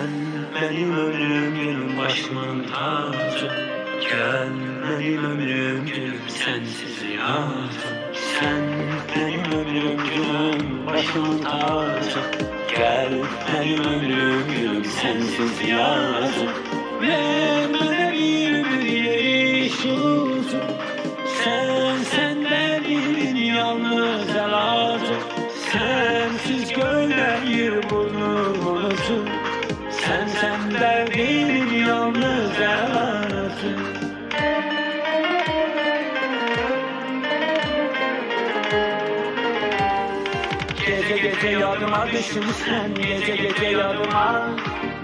Sen benim ömrümün başımın tacı. Gel benim ömrüm gülüm sensiz yazım Sen benim ömrüm gülüm başımın tacı. Gel benim ömrüm gülüm sensiz yazım Ve bana bir yeriş olsun Sen senden bilin yalnız lazım Sensiz gönler bunu unutur sen senden bilin yalnız lazım Gece gece yardıma düştün sen Gece gece yardıma.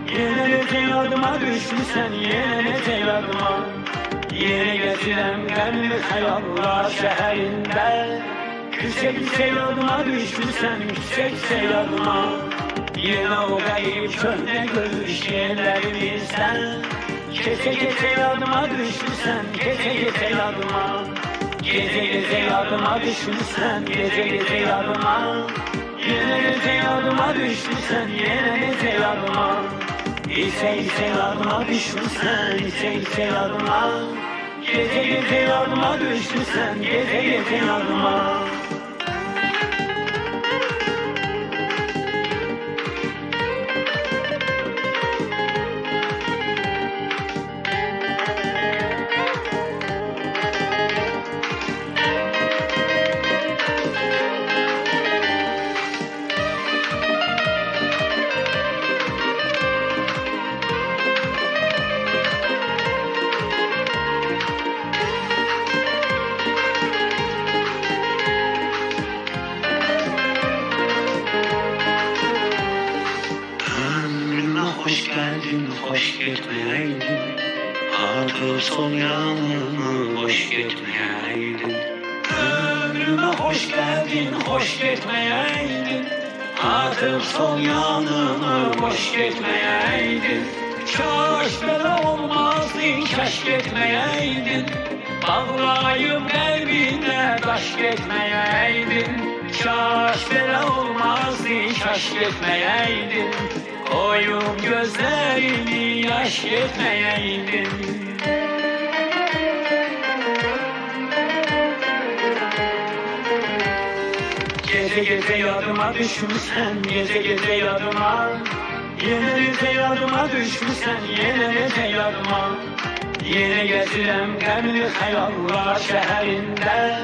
Yine gece yardıma düştün sen Yine gece yardıma. Yeni getiren gönlü hayallar şehrinde Küse küse yardıma düştün sen Küse küse yardıma Yine o kayıp köhne görüş yerlerimizden Gece gece yardıma düştün sen Gece gece yardıma Gece gece yardıma düştün sen Gece gece yardıma Yine gece yardıma düştün sen Yine gece yardıma İse ise yardıma düştün sen İse ise yardıma Gece gece yardıma düştün sen Gece gece yardıma geldin, hoş gitmeyeydin. Artık son yanımı boş gitmeyeydin. Ömrüme hoş geldin, hoş gitmeyeydin. Artık son yanımı boş gitmeyeydin. Kaş böyle olmazdın, keşke etmeyeydin Bağlayıp kalbine taş etmeyeydin böyle olmazdı, keşke etmeyeydin Koyup gözlerini yaş etmeyeydin Gece gece yardıma düşmüşsen Gece gece yardıma Yine gece yardıma düşmüşsen Yine gece yardıma Yine getirem gönlü hayallar şehrinde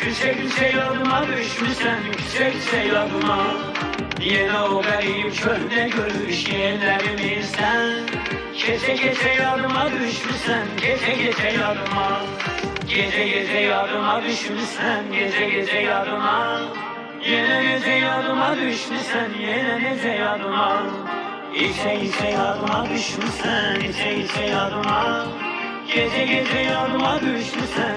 Küse küse yardıma düşmüşsen Küse küse yardıma. Yine o garip köhne görüş yerlerimizden Gece gece yardıma düşmüşsen Gece gece yardıma. Gece gece yardıma düşmüşsen Gece gece yardıma. Yine gece yardıma düşmüşsen Yine gece yardıma. İse ise yardıma düşmüşsen İse ise yardıma. Gece gece yardıma düşmüşsen